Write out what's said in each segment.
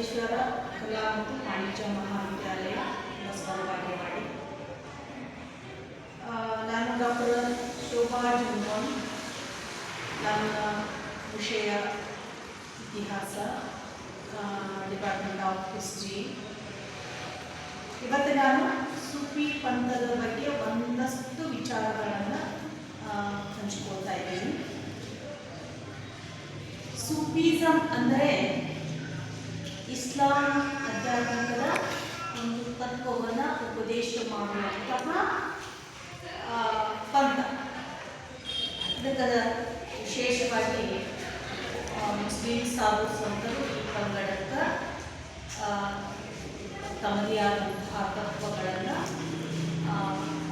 ಬಸವೇಶ್ವರ ಕಲಾ ಮತ್ತು ವಾಣಿಜ್ಯ ಮಹಾವಿದ್ಯಾಲಯ ಬಸವನ ಮಾಡಿ ಆ, ನಾನು ಡಾಕ್ಟರ್ ಶೋಭಾ ಜಂಗಮ್ ನನ್ನ ವಿಷಯ ಇತಿಹಾಸ ಡಿಪಾರ್ಟ್ಮೆಂಟ್ ಆಫ್ ಹಿಸ್ಟ್ರಿ ಇವತ್ತು ನಾನು ಸೂಫಿ ಪಂಥದ ಬಗ್ಗೆ ಒಂದಷ್ಟು ವಿಚಾರಗಳನ್ನು ಹಂಚ್ಕೊಳ್ತಾ ಇದ್ದೀನಿ. ಸೂಫಿಸಮ್ ಅಂದರೆ ಇಸ್ಲಾಂ ಆಧ್ಯಾತ್ಮಿಕದ ಒಂದು ತತ್ವವನ್ನು ಉಪದೇಶ ಮಾಡುವಂತಹ ಪಂಥ. ಅದಕ್ಕದ ವಿಶೇಷವಾಗಿ ಮುಸ್ಲಿಂ, ಸಾಧು ಸಂತರು ಈ ಪಂಗಡಕ್ಕೆ ತಮ್ಮದೇ ಆದಂತಹ ತತ್ವಗಳನ್ನು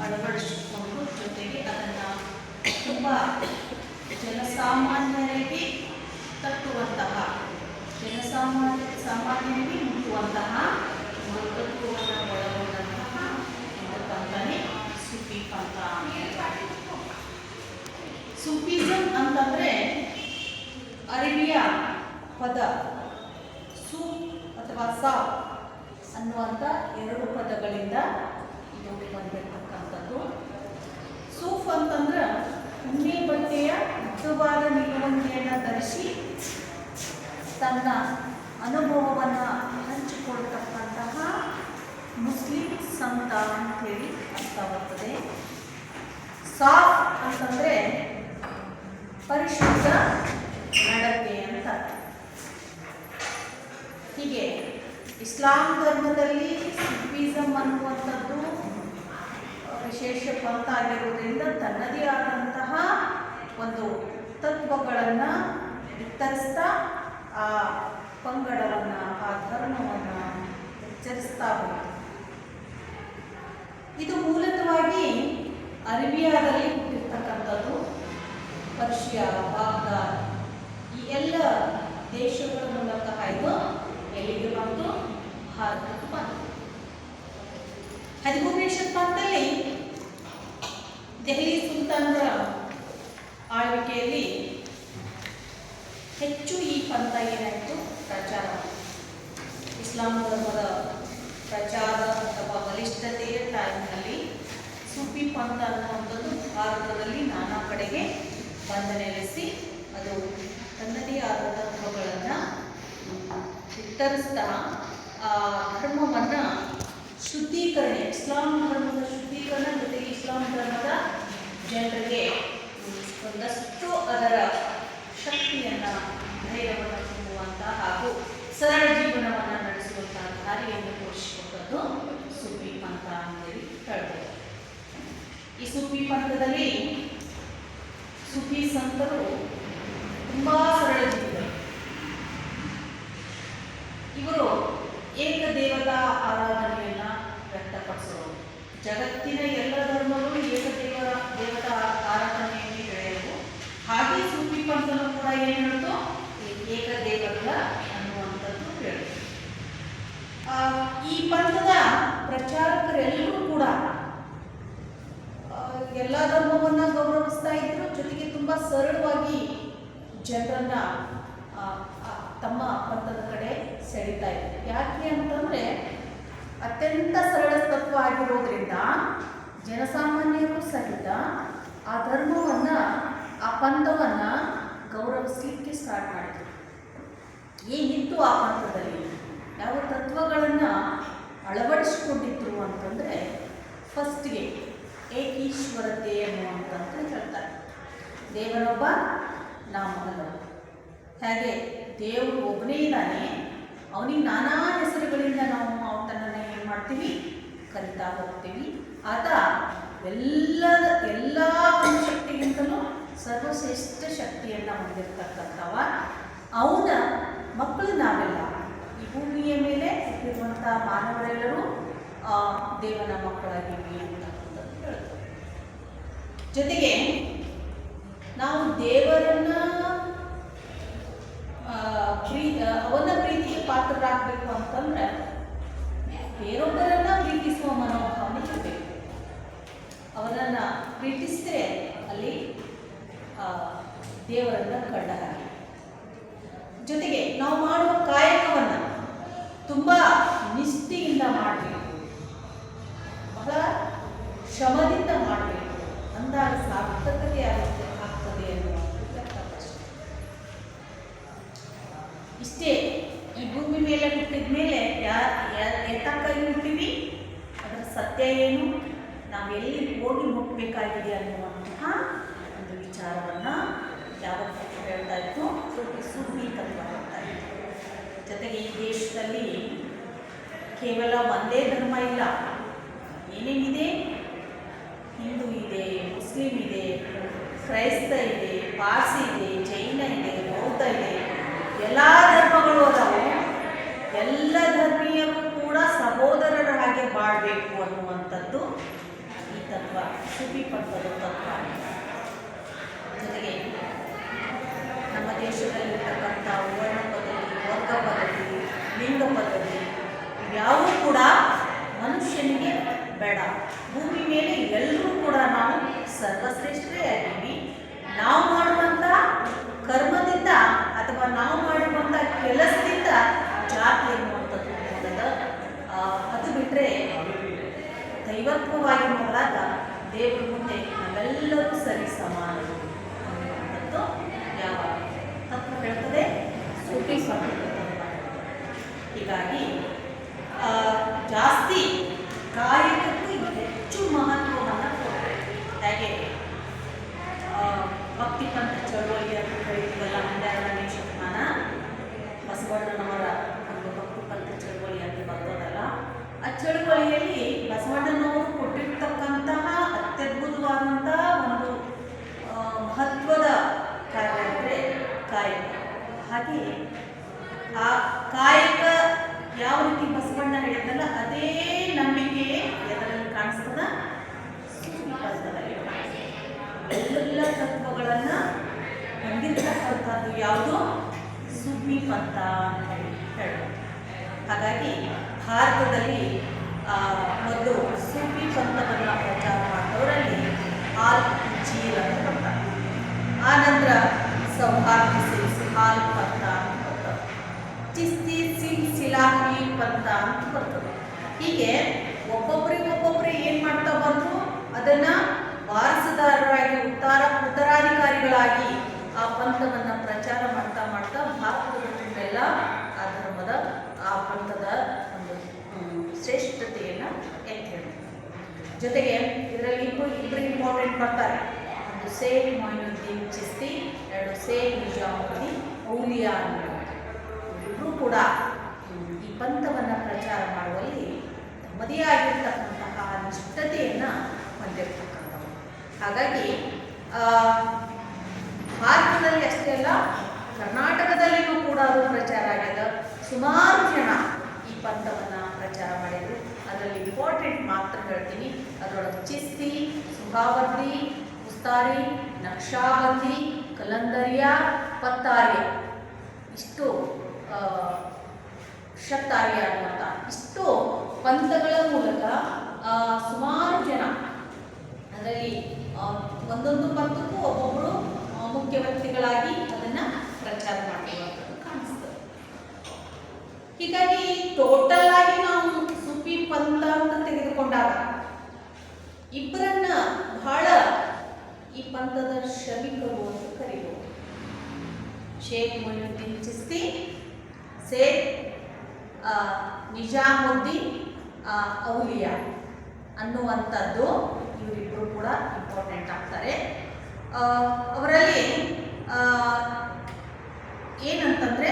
ಅಳವಡಿಸಿಕೊಂಡು ಜೊತೆಗೆ ಅದನ್ನು ತುಂಬ ಜನಸಾಮಾನ್ಯರಿಗೆ ತಟ್ಟುವಂತಹ ಜನಸಾಮಾನ್ಯ ಸಾಮಾನ್ಯರಿಗೆ ಮುಟ್ಟುವಂತಹ ಒಂದು ತತ್ವವನ್ನು ಒಳಗೊಂಡಂತಹ ಪಂಥನೇ ಸೂಫಿ ಪಂಥ ಸೂಫಿಸಮ್ ಅಂತಂದರೆ ಅರೇಬಿಯಾ ಪದ ಸೂ ಅಥವಾ ಸಾ ಅನ್ನುವಂಥ ಎರಡು ಪದಗಳಿಂದ ಇದು ಬಂದಿರತಕ್ಕಂಥದ್ದು. ಸೂಫ್ ಅಂತಂದ್ರೆ ಉಣ್ಣೆ ಬಟ್ಟೆಯ ಉದ್ದವಾದ ನಿಲುವಂಗಿಯನ್ನು ಧರಿಸಿ ತನ್ನ ಅನುಭವವನ್ನು ಹಂಚಿಕೊಳ್ತಕ್ಕಂತಹ ಮುಸ್ಲಿಂ ಸಂತ ಅಂತೇಳಿ ಅರ್ಥ ಬರ್ತದೆ ಸಾಫ್ ಅಂತಂದರೆ ಪರಿಶುದ್ಧ ನಡತೆ ಅಂತ ಹೀಗೆ ಇಸ್ಲಾಂ ಧರ್ಮದಲ್ಲಿ ಸಿಖಿಸಮ್ ಅನ್ನುವಂಥದ್ದು ವಿಶೇಷ ಪಂಥ ಆಗಿರುವುದರಿಂದ ತನ್ನದೇ ಆದಂತಹ ಒಂದು ತತ್ವಗಳನ್ನು ಆ ಪಂಗಡವನ್ನು, ಆ ಧರ್ಮವನ್ನು ಇದು ಮೂಲತವಾಗಿ ಅರೇಬಿಯಾದಲ್ಲಿ ಹುಟ್ಟಿರ್ತಕ್ಕಂಥದ್ದು, ಪರ್ಷಿಯಾ, ಬಾಗ್ದಾದ್, ಈ ಎಲ್ಲ ದೇಶಗಳ ಮೂಲಕ ಹಾಯ್ದು ಎಲ್ಲಿಗೆ ಬಂತು? ಭಾರತಕ್ಕೆ ಬಂತು. ಹದಿಮೂರನೇ ಶತಮಾನದಲ್ಲಿ ದೆಹಲಿ ಸುಲ್ತಾನರ ಆಳ್ವಿಕೆಯಲ್ಲಿ ಹೆಚ್ಚು ಈ ಪಂಥ ಏನಾಯಿತು? ಪ್ರಚಾರ. ಇಸ್ಲಾಂ ಧರ್ಮದ ಪ್ರಚಾರ ಅಥವಾ ಬಲಿಷ್ಠತೆಯ ಟೈಮ್ನಲ್ಲಿ ಸೂಫಿ ಪಂಥ ಅನ್ನುವಂಥದ್ದು ಭಾರತದಲ್ಲಿ ನಾನಾ ಕಡೆಗೆ ಬಂದ ನೆಲೆಸಿ ಅದು ತನ್ನದೇ ಆದ ತತ್ವಗಳನ್ನು ಆ ಧರ್ಮವನ್ನು ಶುದ್ಧೀಕರಣ, ಇಸ್ಲಾಂ ಧರ್ಮದ ಶುದ್ಧೀಕರಣ ಜೊತೆಗೆ ಇಸ್ಲಾಂ ಧರ್ಮದ ಜನರಿಗೆ ಒಂದಷ್ಟು ಅದರ ಶಕ್ತಿಯನ್ನು, ಧೈರ್ಯವನ್ನು ತುಂಬುವಂಥ ಹಾಗೂ ಸರಳ ಜೀವನವನ್ನು ನಡೆಸುವಂತಹ ದಾರಿಯನ್ನು ತೋರಿಸಿಕೊಟ್ಟದ್ದು ಸೂಫಿ ಪಂಥ ಅಂತೇಳಿ ಹೇಳ್ಬೋದು. ಈ ಸೂಫಿ ಪಂಥದಲ್ಲಿ ಸುಫಿ ಸಂತರು ತುಂಬ ಸರಳ ಇವರು ಇವರು ಏಕದೇವತಾ ಆರಾಧನೆಯನ್ನು ವ್ಯಕ್ತಪಡಿಸೋರು. ಜಗತ್ತಿನ ಎಲ್ಲ ಧರ್ಮಗಳು ಏಕದೇವರ ದೇವತಾ ಆರಾಧನೆಯಲ್ಲಿ ಬೆಳೆಯವು ಹಾಗೆ ಸೂಫಿ ಪಂಥನು ಕೂಡ ಏನು ಹೇಳ್ತು ಏಕದೇವರ ಅನ್ನುವಂಥದ್ದು ಹೇಳಿತು ಆ, ಈ ಪಂಥದ ಪ್ರಚಾರಕರೆಲ್ಲರೂ ಕೂಡ ಆ, ಎಲ್ಲ ಧರ್ಮವನ್ನು ಗೌರವಿಸ್ತಾ ಇದ್ರು ಜೊತೆಗೆ ತುಂಬ ಸರಳವಾಗಿ ಜನರನ್ನ ಆ, ಆ, ತಮ್ಮ ಪಂಥದ ಕಡೆ ಸೆಳೀತಾ ಇದ್ರು ಯಾಕೆ ಅಂತಂದರೆ ಅತ್ಯಂತ ಆಗಿರೋದ್ರಿಂದ ಜನಸಾಮಾನ್ಯರು ಸಹಿತ ಆ ಧರ್ಮವನ್ನು, ಆ ಪಂಥವನ್ನು ಗೌರವಿಸಲಿಕ್ಕೆ ಸ್ಟಾರ್ಟ್ ಮಾಡಿದ್ರು. ಏನಿತ್ತು ಆ ಪಂಥದಲ್ಲಿ? ಯಾವ ತತ್ವಗಳನ್ನು ಅಳವಡಿಸಿಕೊಂಡಿದ್ರು ಅಂತಂದರೆ ಫಸ್ಟ್ಗೆ ಏಕೀಶ್ವರತೆ ಅನ್ನುವಂಥದ್ದು ಹೇಳ್ತಾರೆ. ದೇವರೊಬ್ಬ ನಾಮಲ್ಲ ಹಾಗೆ ದೇವರು ಒಬ್ಬನೇ ಇದ್ದಾನೆ. ಅವನಿಗೆ ನಾನಾ ಹೆಸರುಗಳಿಂದ ನಾವು ಆತನನ್ನು ಏನು ಮಾಡ್ತೀವಿ. ಕರಿತಾ ಹೋಗ್ತೀವಿ. ಆತ ಎಲ್ಲದ ಎಲ್ಲ ಶಕ್ತಿಗಿಂತಲೂ ಸರ್ವಶ್ರೇಷ್ಠ ಶಕ್ತಿಯನ್ನು ಹೊಂದಿರತಕ್ಕಂಥವ. ಅವನ ಮಕ್ಕಳು ನಾವೆಲ್ಲ. ಈ ಭೂಮಿಯ ಮೇಲೆ ಹುಟ್ಟಿರುವಂಥ ಮಾನವರೆಲ್ಲರೂ ದೇವನ ಮಕ್ಕಳಾಗಿವಿ ಅಂತ ಹೇಳ್ತಾರೆ. ಜೊತೆಗೆ ನಾವು ದೇವರನ್ನ ಆ, ಪ್ರೀ ಆ, ಅವನ ಪ್ರೀತಿಗೆ ಪಾತ್ರರಾಗಬೇಕು ಅಂತಂದ್ರೆ ಬೇರೊಬ್ಬರನ್ನ ಪ್ರೀತಿಸುವ ಮನೋಭಾವನೆ ಇರಬೇಕು ಅವರನ್ನ ಪ್ರೀತಿಸಿದ್ರೆ ಅಲ್ಲಿ ದೇವರನ್ನ ಕಂಡ ಹಾಗೆ. ಜೊತೆಗೆ ನಾವು ಮಾಡುವ ಕಾಯಕವನ್ನು ನಿಷ್ಠೆಯಿಂದ ಮಾಡಬೇಕು. ಬಹಳ ಶ್ರಮದಿಂದ ಮಾಡಬೇಕು. ಅಂದಾಗ ಸಾರ್ಥಕತೆ ಆಗುತ್ತೆ, ಆಗ್ತದೆ ಅನ್ನುವಂಥದ್ದು ಇಷ್ಟೇ, ಈ ಭೂಮಿ ಮೇಲೆ ಹುಟ್ಟಿದ ಮೇಲೆ ಎತ್ತಕ್ಕಾಗಿ ಹುಟ್ಟಿವಿ ಅದರ ಸತ್ಯ ಏನು? ಎಲ್ಲಿ ಹೋಗಿ ಮುಟ್ಟಬೇಕಾಗಿದೆ ಅನ್ನುವಂತಹ ಒಂದು ವಿಚಾರವನ್ನು ಯಾವತ್ತೂ ಹೇಳ್ತಾ ಇತ್ತು. ಸುದ್ದಿ ಸುದ್ದಿ ತತ್ವ ಹೇಳ್ತಾ ಇತ್ತು ಜೊತೆಗೆ ಈ ದೇಶದಲ್ಲಿ ಕೇವಲ ಒಂದೇ ಧರ್ಮ ಇಲ್ಲ. ಏನೇನಿದೆ? ಹಿಂದೂ ಇದೆ, ಮುಸ್ಲಿಂ ಇದೆ, ಕ್ರೈಸ್ತ ಇದೆ, ಪಾರ್ಸಿ ಇದೆ, ಜೈನ ಇದೆ, ಬೌದ್ಧ ಇದೆ. ಎಲ್ಲ ಧರ್ಮಗಳು ಅದಾವೆ. ಎಲ್ಲ ಧರ್ಮೀಯರು ಕೂಡ ಸಹೋದರರ ಹಾಗೆ ಬಾಳಬೇಕು ಅನ್ನುವಂಥದ್ದು ಈ ತತ್ವ ಸುಫಿ ಪಂಥದ ತತ್ವ. ಜೊತೆಗೆ ನಮ್ಮ ದೇಶದಲ್ಲಿರ್ತಕ್ಕಂಥ ವರ್ಣ ಪದ್ಧತಿ ವರ್ಗ ಪದ್ಧತಿ ಲಿಂಗ ಪದ್ಧತಿ ಇವ್ಯಾವೂ ಕೂಡ ಮನುಷ್ಯನಿಗೆ ಬೇಡ. ಭೂಮಿ ಮೇಲೆ ಎಲ್ಲರೂ ಕೂಡ ನಾವು ಸರ್ವಶ್ರೇಷ್ಠರೇ ಆಗಿದ್ದೀವಿ. ನಾವು ಮಾಡುವಂಥ ಕರ್ಮದಿಂದ ಅಥವಾ ನಾವು ಮಾಡುವಂಥ ಕೆಲಸದಿಂದ ಜಾತಿ ಅನ್ನುವಂಥದ್ದು ಮೊದಲ ಆ, ಅದು ಬಿಟ್ಟರೆ ದೈವತ್ವವಾಗಿ ನೋಡಿದಾಗ ದೇವರ ಮುಂದೆ ನಾವೆಲ್ಲರೂ ಸರಿ ಸಮಾನರು. ಅನ್ನುವಂಥದ್ದು ಯಾವ ತತ್ವ ಹೇಳ್ತದೆ ಸ್ವಾಮಿ ಹೀಗಾಗಿ ಜಾಸ್ತಿ ಕಾರ್ಯಕ್ಕೂ ಹೆಚ್ಚು ಮಹತ್ವವನ್ನು ಕೊಡಬೇಕು ಹೇಗೆ? ಭಕ್ತಿ ಪಂಥ ಚಳುವಳಿ ಅಂತ ಹೇಳ್ತೀವಲ್ಲ ಹನ್ನೆರಡನೇ ಶತಮಾನ. ಬಸವಣ್ಣನವರ ಒಂದು ಭಕ್ತಿ ಪಂಥ ಚಳುವಳಿ ಅಂತ ಬರ್ತದಲ್ಲ ಆ ಚಳವಳಿಯಲ್ಲಿ ಬಸವಣ್ಣನವರು ಕೊಟ್ಟಿರ್ತಕ್ಕಂತಹ ಅತ್ಯದ್ಭುತವಾದಂತಹ ಒಂದು ಆ, ಮಹತ್ವದ ಕಾರ್ಯ ಅಂದರೆ ಕಾಯಕ ಹಾಗೆ ಆ ಕಾಯಕ ಯಾವ ರೀತಿ ಬಸವಣ್ಣ ಹೇಳಿದ್ನಲ್ಲ ಅದೇ ನಂಬಿಕೆ ಎದರಲ್ಲಿ ಕಾಣಿಸ್ತದ ಸೂಫಿ ಪಂಥದಲ್ಲಿ ಕಾಣಿಸ್ತದೆ. ಎಲ್ಲ ತತ್ವಗಳನ್ನು ಹೊಂದಿರತಕ್ಕಂಥದ್ದು ಯಾವುದು ಸೂಫಿ ಪಂಥ ಅಂತ ಹೇಳಿ ಹೇಳ್ಬೋದು ಹಾಗಾಗಿ ಭಾರತದಲ್ಲಿ ಮೊದಲು ಸೂಫಿ ಪಂಥವನ್ನು ಪ್ರಚಾರ ಮಾಡಿದವರಲ್ಲಿ ಹಾಲ್ ಜೀರ್ ಅಂತ ಬರ್ತಾರೆ ಆ ನಂತರ ಸೌಹಾರ್ದ ಸಿಲ್ಸ್ ಹಾಲ್ ಪಂಥ ಅಂತ ಬರ್ತದೆ ಚಿಸ್ತಿ ಸಿಂಗ್ ಸಿಲಾಹಿ ಪಂಥ ಅಂತ ಬರ್ತದೆ ಹೀಗೆ ಒಬ್ಬೊಬ್ಬರಿಗೆ ಒಬ್ಬೊಬ್ಬರು ಏನು ಮಾಡ್ತಾ ಬಂದರು, ಅದನ್ನ ವಾರಸುದಾರರಾಗಿ ಉತ್ತಾರ, ಉತ್ತರಾಧಿಕಾರಿಗಳಾಗಿ ಆ ಪಂಥವನ್ನು ಪ್ರಚಾರ ಮಾಡ್ತಾ ಮಾಡ್ತಾ ಭಾರತದ ಆ ಧರ್ಮದ, ಆ ಪಂಥದ ಒಂದು ಶ್ರೇಷ್ಠತೆಯನ್ನು ಎತ್ತಿ. ಜೊತೆಗೆ ಇದರಲ್ಲಿ ಇಬ್ಬರು ಇಬ್ಬರು ಇಂಪಾರ್ಟೆಂಟ್ ಬರ್ತಾರೆ. ಒಂದು ಸೇಖ್ ಮೊಯಿನುದ್ದೀನ್ ಚಿಸ್ತಿ, ಎರಡು ಸೇಮ್ ನಿಜಾಮುದ್ದೀನ್ ಔಲಿಯಾ ಇಬ್ಬರು ಕೂಡ ಈ ಪಂಥವನ್ನು ಪ್ರಚಾರ ಮಾಡುವಲ್ಲಿ ತಮ್ಮದೇ ಆಗಿರ್ತಕ್ಕಂತಹ ನಿಷ್ಠತೆಯನ್ನು ಹೊಂದಿರತಕ್ಕಂಥವು ಹಾಗಾಗಿ ಭಾರತದಲ್ಲಿ ಅಷ್ಟೇ ಅಲ್ಲ ಕರ್ನಾಟಕದಲ್ಲಿಯೂ ಕೂಡ ಪ್ರಚಾರ ಆಗ್ಯದ ಸುಮಾರು ಜನ ಈ ಪಂಥವನ್ನು ಪ್ರಚಾರ ಮಾಡಿದ್ರು. ಅದರಲ್ಲಿ ಇಂಪಾರ್ಟೆಂಟ್ ಮಾತ್ರ ಹೇಳ್ತೀನಿ. ಅದರೊಳಗೆ ಚಿಸ್ತಿ ಸುಭಾವತಿ ಉಸ್ತಾರಿ ನಕ್ಷಾವತಿ ಕಲಂದರಿಯ ಪತ್ತಾರ್ಯ ಇಷ್ಟು ಶತ್ತಾರಿ ಅನ್ನುವಂಥ ಇಷ್ಟು ಪಂಥಗಳ ಮೂಲಕ ಸುಮಾರು ಜನ ಅದರಲ್ಲಿ ಒಂದೊಂದು ಪಂಥಕ್ಕೂ ಒಬ್ಬೊಬ್ಬರು ಮುಖ್ಯ ವ್ಯಕ್ತಿಗಳಾಗಿ ಅದನ್ನು ಪ್ರಚಾರ ಕಾಣಿಸ್ತದೆ ಹೀಗಾಗಿ ಟೋಟಲ್ ಆಗಿ ನಾವು ಸುಫಿ ಪಂಥ ಅಂತ ತೆಗೆದುಕೊಂಡಾಗ ಇಬ್ಬರನ್ನ ಬಹಳ ಈ ಪಂಥದ ಶ್ರಮಿಕರು ಅಂತ ಕರೀಬಹುದು ಶೇಖ್ ಮೊಯಿನುದ್ದೀನ್ ಚಿಸ್ತಿ ಸೇಖ್ ನಿಜಾಮುದ್ದೀನ್ ಔಲಿಯಾ ಅನ್ನುವಂಥದ್ದು ಇವರಿಬ್ಬರು ಕೂಡ ಇಂಪಾರ್ಟೆಂಟ್ ಆಗ್ತಾರೆ. ಅವರಲ್ಲಿ ಏನಂತಂದರೆ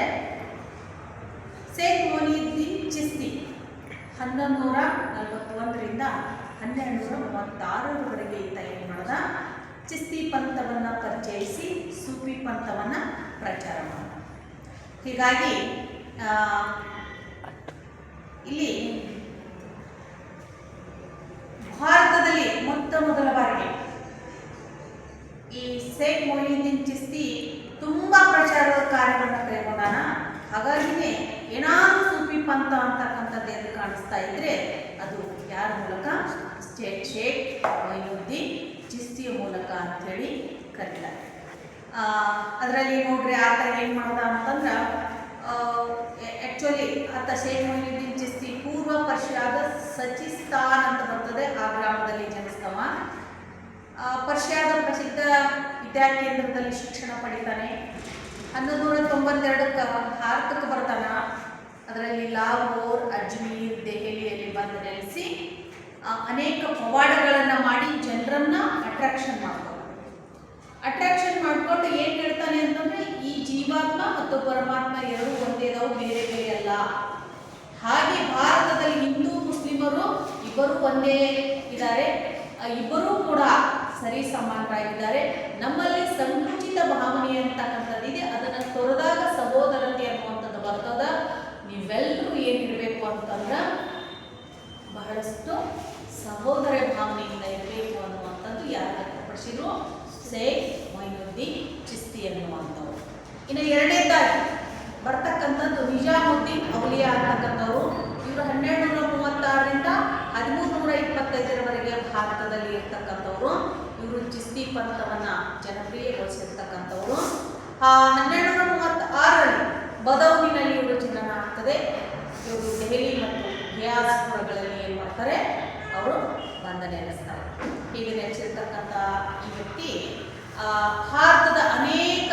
ಶೇಖ್ ಮೊಯಿನುದ್ದೀನ್ ಚಿಸ್ತಿ. ಹನ್ನೊಂದು ನೂರ ನಲವತ್ತೊಂದರಿಂದ ಹನ್ನೆರಡು ನೂರ ಮೂವತ್ತಾರರವರೆಗೆ ಈತ ಏನು ಮಾಡಿದ ಚಿಸ್ತಿ ಪಂಥವನ್ನು ಪರಿಚಯಿಸಿ ಸೂಫಿ ಪಂಥವನ್ನು ಪ್ರಚಾರ ಮಾಡಿದ ಹೀಗಾಗಿ ಇಲ್ಲಿ ಭಾರತದಲ್ಲಿ ಮೊತ್ತ ಮೊದಲ ಬಾರಿಗೆ ಈ ಸೇಖ್ ಮೊಯಿನುದ್ದೀನ್ ಚಿಸ್ತಿ ತುಂಬ ಪ್ರಚಾರದ ಕಾರ್ಯವನ್ನು ಕೈಗೊಂಡಾನ. ಹಾಗಾಗಿನೇ ಏನಾದರೂ ಸೂಫಿ ಪಂಥ ಅಂತಕ್ಕಂಥದ್ದು ಕಾಣಿಸ್ತಾ ಇದ್ರೆ ಅದು ಯಾರ ಮೂಲಕ? ಸ್ಟೇಟ್ ಶೇಖ್ ಮೊಯಿನುದ್ದೀನ್ ಚಿಸ್ತಿಯ ಮೂಲಕ ಅಂಥೇಳಿ ಕರೀತಾರೆ. ಅದರಲ್ಲಿ ನೋಡ್ರಿ ಆತ ಏನು ಮಾಡ್ದ ಅಂತಂದ್ರೆ ಆ್ಯಕ್ಚುಲಿ ಆತ ಶೇಖ್ ಮೊಯ್ನುದ್ದೀನ್ ಚಿಸ್ತಿ ಪೂರ್ವ ಪರ್ಷಿಯಾದ ಸಚಿಸ್ತಾನ್ ಅಂತ ಬರ್ತದೆ ಆ ಗ್ರಾಮದಲ್ಲಿ ಜನಿಸ್ತವ. ಪರ್ಷಿಯಾದ ಪ್ರಸಿದ್ಧ ವಿದ್ಯಾಕೇಂದ್ರದಲ್ಲಿ ಶಿಕ್ಷಣ ಪಡಿತಾನೆ. ಹನ್ನೊಂದು ನೂರ ತೊಂಬತ್ತೆರಡಕ್ಕೆ ಭಾರತಕ್ಕೆ ಅದರಲ್ಲಿ ಲಾಹೋರ್ ಅಜ್ಮೀರ್, ದೆಹಲಿಯಲ್ಲಿ ಬಂದು ನೆಲೆಸಿ ಅನೇಕ ಪವಾಡಗಳನ್ನು ಮಾಡಿ ಜನರನ್ನ ಅಟ್ರಾಕ್ಷನ್ ಮಾಡ್ತಾರೆ ಅಟ್ರಾಕ್ಷನ್ ಮಾಡ್ಕೊಂಡು ಏನು ಹೇಳ್ತಾನೆ ಅಂತಂದ್ರೆ, ಈ ಜೀವಾತ್ಮ ಮತ್ತು ಪರಮಾತ್ಮ ಎರಡೂ ಒಂದೇ ನಾವು, ಬೇರೆ ಬೇರೆ ಅಲ್ಲ. ಹಾಗೆ ಭಾರತದಲ್ಲಿ ಹಿಂದೂ, ಮುಸ್ಲಿಮರು ಇಬ್ಬರು ಒಂದೇ ಇದ್ದಾರೆ. ಇಬ್ಬರೂ ಕೂಡ ಸರಿ ಸಮಾನರಾಗಿದ್ದಾರೆ. ನಮ್ಮಲ್ಲಿ ಸಂಕುಚಿತ ಭಾವನೆ ಅಂತಕ್ಕಂಥದ್ದು ಇದೆ ಅದನ್ನು ತೊರೆದಾಗ ಸಹೋದರತೆ ಅನ್ನುವಂಥದ್ದು ಬರ್ತದ ನೀವೆಲ್ಲರೂ ಏನಿರಬೇಕು ಅಂತಂದ್ರೆ ಬಹಳಷ್ಟು ಸಹೋದರ ಭಾವನೆಯಿಂದ ಇರಬೇಕು ಅನ್ನುವಂಥದ್ದು ಯಾರು ವ್ಯಕ್ತಪಡಿಸಿದ್ರು? ಸೇ ಮೊಯ್ನುದ್ದೀನ್ ಚಿಸ್ತಿ ಅನ್ನುವಂಥವ್ರು ಇನ್ನು ಎರಡನೇದಾಗಿ ಬರ್ತಕ್ಕಂಥದ್ದು ನಿಜಾಮುದ್ದೀನ್ ಅವಲಿಯಾ ಅಂತಕ್ಕಂಥವ್ರು. ಇವರು ಹನ್ನೆರಡು ನೂರ ಮೂವತ್ತಾರರಿಂದ ಹದಿಮೂರು ನೂರ ಇಪ್ಪತ್ತೈದರವರೆಗೆ ಭಾರತದಲ್ಲಿ ಇರ್ತಕ್ಕಂಥವ್ರು. ಇವರು ಚಿಸ್ತಿ ಪಂಥವನ್ನು ಜನಪ್ರಿಯಗೊಳಿಸಿರ್ತಕ್ಕಂಥವ್ರು. ಹನ್ನೆರಡು ನೂರ ಮೂವತ್ತಾರರಲ್ಲಿ ಬದೌನಿನಲ್ಲಿ ಇವರು ಚಿತ್ರಣ ಆಗ್ತದೆ ಇವರು ದೆಹಲಿ ಮತ್ತು ಗ್ಯಾಸ್ಪುರಗಳಲ್ಲಿ ಏನು ಮಾಡ್ತಾರೆ? ಅವರು ಬಂಧನೆ ನಡೆಸ್ತಾರೆ ಹೀಗೆ ನೆಲೆಸಿರ್ತಕ್ಕಂಥ ಈ ವ್ಯಕ್ತಿ ಭಾರತದ ಅನೇಕ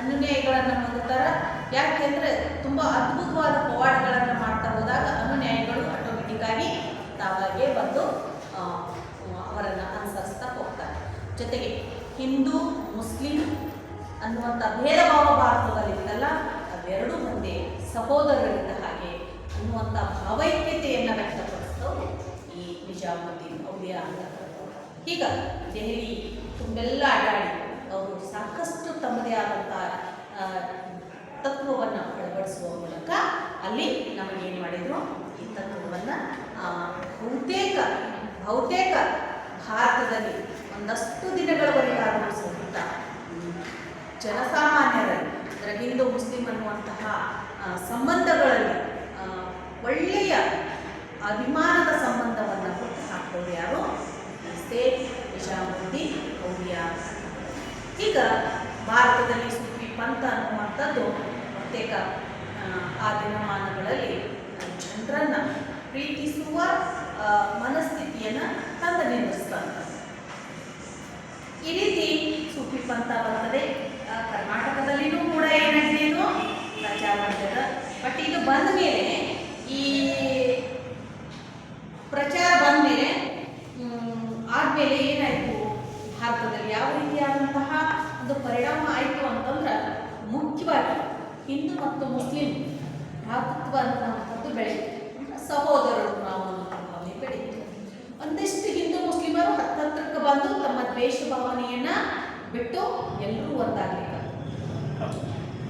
ಅನುನ್ಯಾಯಗಳನ್ನು ಹೊಂದುತ್ತಾರೆ ಯಾಕೆಂದರೆ ತುಂಬ ಅದ್ಭುತವಾದ ಪವಾಡಗಳನ್ನು ಮಾಡ್ತಾ ಹೋದಾಗ ಅನುನ್ಯಾಯಗಳು ಆಟೋಮೆಟಿಕ್ ಆಗಿ ತಾವಾಗೇ ಬಂದು ಅವರನ್ನು ಅನುಸರಿಸ್ತಾ ಹೋಗ್ತಾರೆ. ಜೊತೆಗೆ ಹಿಂದೂ, ಮುಸ್ಲಿಂ ಅನ್ನುವಂಥ ಭೇದ ಭಾವ ಭಾರತದಲ್ಲಿತ್ತಲ್ಲ, ಅವೆರಡೂ ಒಂದೇ ಸಹೋದರರಿಂದ ಅನ್ನುವಂಥ ಭಾವೈಕ್ಯತೆಯನ್ನು ವ್ಯಕ್ತಪಡಿಸಿದವರು ಈ ನಿಜಾಮುದ್ದೀನ್ ಔಲಿಯಾ ಅಂತ ಈಗ ದೆಹಲಿ ತುಂಬೆಲ್ಲ ಅಡ್ಡಾಡಿ ಅವರು ಸಾಕಷ್ಟು ತಮ್ಮದೇ ಆದಂಥ ತತ್ವವನ್ನು ಅಳವಡಿಸುವ ಮೂಲಕ ಅಲ್ಲಿ ನಮಗೇನು ಮಾಡಿದರು? ಈ ತತ್ವವನ್ನು ಬಹುತೇಕ ಬಹುತೇಕ ಭಾರತದಲ್ಲಿ ಒಂದಷ್ಟು ದಿನಗಳವರೆಗೆ ಹ್ಮ್, ಜನಸಾಮಾನ್ಯರಲ್ಲಿ ಅಂದರೆ ಹಿಂದೂ ಮುಸ್ಲಿಂ ಅನ್ನುವಂತಹ ಸಂಬಂಧಗಳಲ್ಲಿ ಒಳ್ಳೆಯ ಅಭಿಮಾನದ ಸಂಬಂಧವನ್ನು ಕೊಟ್ಟು ಹಾಕೋರು ಯಾರು? ಶೇಖ್ ನಿಜಾಮುದ್ದೀನ್ ಈಗ ಭಾರತದಲ್ಲಿ ಸೂಫಿ ಪಂಥ ಅನ್ನುವಂಥದ್ದು ಪ್ರತ್ಯೇಕ ಆ, ದಿನಮಾನಗಳಲ್ಲಿ ಜನರನ್ನು ಪ್ರೀತಿಸುವ ಮನಸ್ಥಿತಿಯನ್ನು ತಂದು ನಿಲ್ಲಿಸ್ತಾರೆ ಈ ರೀತಿ ಸೂಫಿ ಪಂಥ ಬರ್ತದೆ. ಕರ್ನಾಟಕದಲ್ಲಿಯೂ ಕೂಡ ಏನಾಗಿದೆ ಇದು? ಪ್ರಚಾರ ಮಾಡ್ತದ ಬಟ್ ಇದು ಬಂದ ಮೇಲೆ ಈ ಪ್ರಚಾರ ಬಂದಮೇಲೆ ಆದಮೇಲೆ ಏನಾಯಿತು? ಭಾರತದಲ್ಲಿ ಯಾವ ರೀತಿಯಾದಂತಹ ಒಂದು ಪರಿಣಾಮ ಆಯಿತು ಅಂತಂದ್ರೆ, ಮುಖ್ಯವಾಗಿ ಹಿಂದೂ ಮತ್ತು ಮುಸ್ಲಿಂ ಭ್ರಾತೃತ್ವ ಅಂತಕ್ಕಂಥದ್ದು ಬೆಳೆಯಿತು ಸಹೋದರರು ನಾವು ಭಾವನೆ ಬೆಳೀತು ಒಂದಿಷ್ಟು ಹಿಂದೂ ಮುಸ್ಲಿಮರು ಹತ್ತತ್ರಕ್ಕೆ ಬಂದು ತಮ್ಮ ದ್ವೇಷ ಭಾವನೆಯನ್ನ ಬಿಟ್ಟು ಎಲ್ಲರೂ ಒಂದಾಗಲಿಲ್ಲ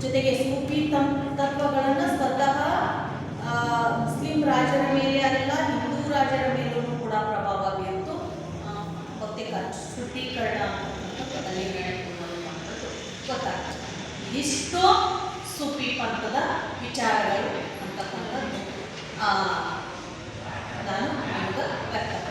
ಜೊತೆಗೆ ಸೂಫಿ ತತ್ವಗಳನ್ನು ಸ್ವತಃ ಮುಸ್ಲಿಂ ರಾಜರ ಮೇಲೆ ಅಲ್ಲ, ಹಿಂದೂ ರಾಜರ ಮೇಲೂ ಕೂಡ ಪ್ರಭಾವ ಬೀರಿತು. ಬಹುತೇಕ ಶುದ್ಧೀಕರಣ ನಡೆಯಿತು ಅನ್ನುವಂಥದ್ದು ಗೊತ್ತಾಗ್ತದೆ. ಇದಿಷ್ಟು ಸೂಫಿ ಪಂಥದ ವಿಚಾರಗಳು ಅಂತಕ್ಕಂಥದ್ದು. ನಾನು ನಿಮ್ಗೆ ವ್ಯಕ್ತ